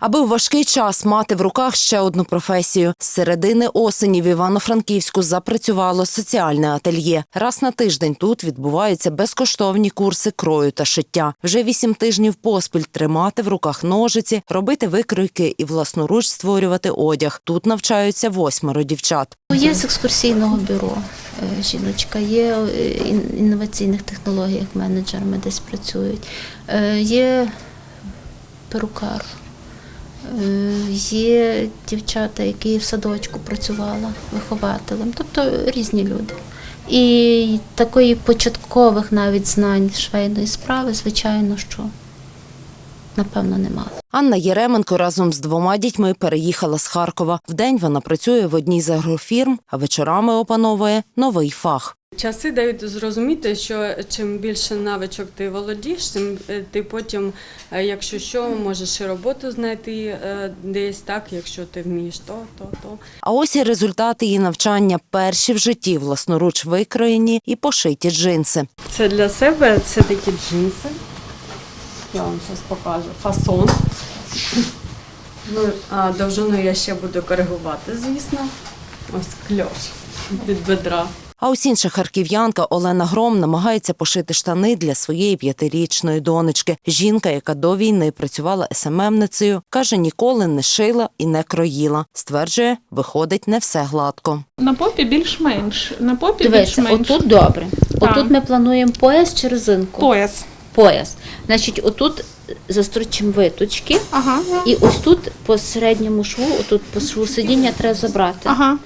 Аби в важкий час мати в руках ще одну професію. З середини осені в Івано-Франківську запрацювало соціальне ательє. Раз на тиждень тут відбуваються безкоштовні курси крою та шиття. Вже вісім тижнів поспіль тримати в руках ножиці, робити викройки і власноруч створювати одяг. Тут навчаються восьмеро дівчат. Є з екскурсійного бюро е, жіночка, є е, ін- інноваційних технологіях менеджерами десь працюють, е, є перукар, е, є дівчата, які в садочку працювали вихователем, тобто різні люди. І такої початкових навіть знань швейної справи, звичайно, що напевно немає. Анна Єременко разом з двома дітьми переїхала з Харкова. Вдень вона працює в одній з агрофірм, а вечорами опановує новий фах. Часи дають зрозуміти, що чим більше навичок ти володієш, тим е, ти потім, е, якщо що, можеш і роботу знайти е, десь так, якщо ти вмієш то, то, то. А ось і результати її навчання перші в житті власноруч викроєні і пошиті джинси. Це для себе це такі джинси. Я вам зараз покажу. Фасон. Ну, а довжину я ще буду коригувати, звісно. Ось кльош від бедра. А ось інша харків'янка Олена Гром намагається пошити штани для своєї п'ятирічної донечки. Жінка, яка до війни працювала СММницею, каже, ніколи не шила і не кроїла. Стверджує, виходить не все гладко. На попі більш-менш. На попі Дивіться, більш-менш. отут добре. Так. Отут ми плануємо пояс чи резинку. пояс. пояс. Значить, отут застрочимо виточки, Ага. і ось тут по середньому шву, отут по шву сидіння треба забрати. Ага.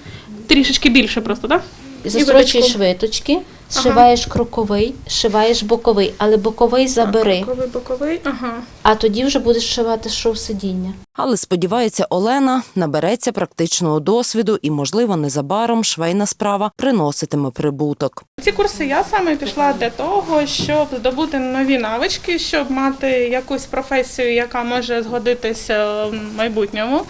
Трішечки більше просто, так? Застрочуєш виточки, зшиваєш кроковий, зшиваєш боковий, але боковий забери, Боковий, боковий. Ага. а тоді вже будеш шивати шов сидіння. Але сподівається, Олена набереться практичного досвіду і, можливо, незабаром швейна справа приноситиме прибуток. Ці курси я саме пішла для того, щоб здобути нові навички, щоб мати якусь професію, яка може згодитися в майбутньому.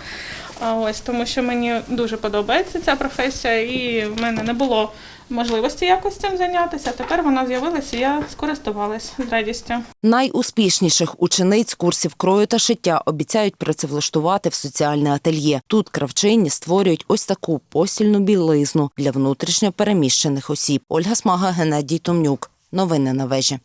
А Ось тому, що мені дуже подобається ця професія, і в мене не було можливості якось цим зайнятися. Тепер вона з'явилася, і я скористувалась з радістю. Найуспішніших учениць курсів крою та шиття обіцяють працевлаштувати в соціальне ательє. Тут кравчині створюють ось таку постільну білизну для внутрішньо переміщених осіб. Ольга Смага, Геннадій Томнюк. Новини на вежі.